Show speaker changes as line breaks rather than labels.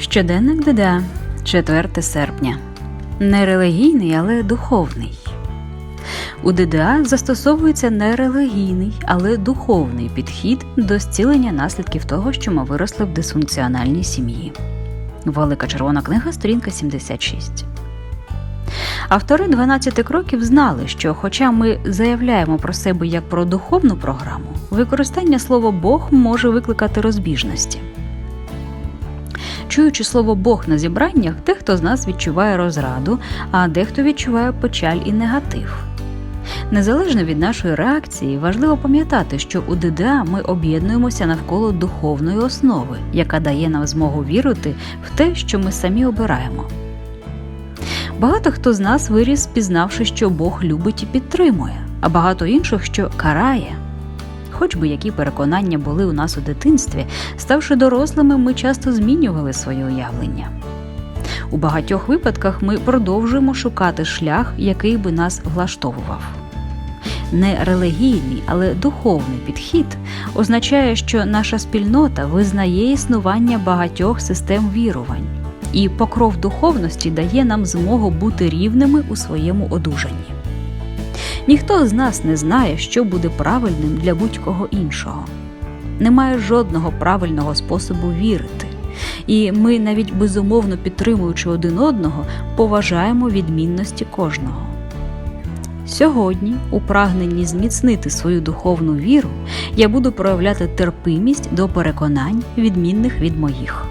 Щоденник ДДА, 4 серпня. Не релігійний, але духовний. У ДДА застосовується не релігійний, але духовний підхід до зцілення наслідків того, що ми виросли в дисфункціональній сім'ї. Велика червона книга, сторінка 76. Автори 12 кроків знали, що, хоча ми заявляємо про себе як про духовну програму, використання слова Бог може викликати розбіжності. Чуючи слово Бог на зібраннях, дехто з нас відчуває розраду, а дехто відчуває печаль і негатив. Незалежно від нашої реакції, важливо пам'ятати, що у ДДА ми об'єднуємося навколо духовної основи, яка дає нам змогу вірити в те, що ми самі обираємо. Багато хто з нас виріс, пізнавши, що Бог любить і підтримує, а багато інших, що карає. Хоч би які переконання були у нас у дитинстві, ставши дорослими, ми часто змінювали своє уявлення. У багатьох випадках ми продовжуємо шукати шлях, який би нас влаштовував. Не релігійний, але духовний підхід означає, що наша спільнота визнає існування багатьох систем вірувань, і покров духовності дає нам змогу бути рівними у своєму одужанні. Ніхто з нас не знає, що буде правильним для будь-кого іншого. Немає жодного правильного способу вірити, і ми, навіть безумовно підтримуючи один одного, поважаємо відмінності кожного. Сьогодні, у прагненні зміцнити свою духовну віру, я буду проявляти терпимість до переконань, відмінних від моїх.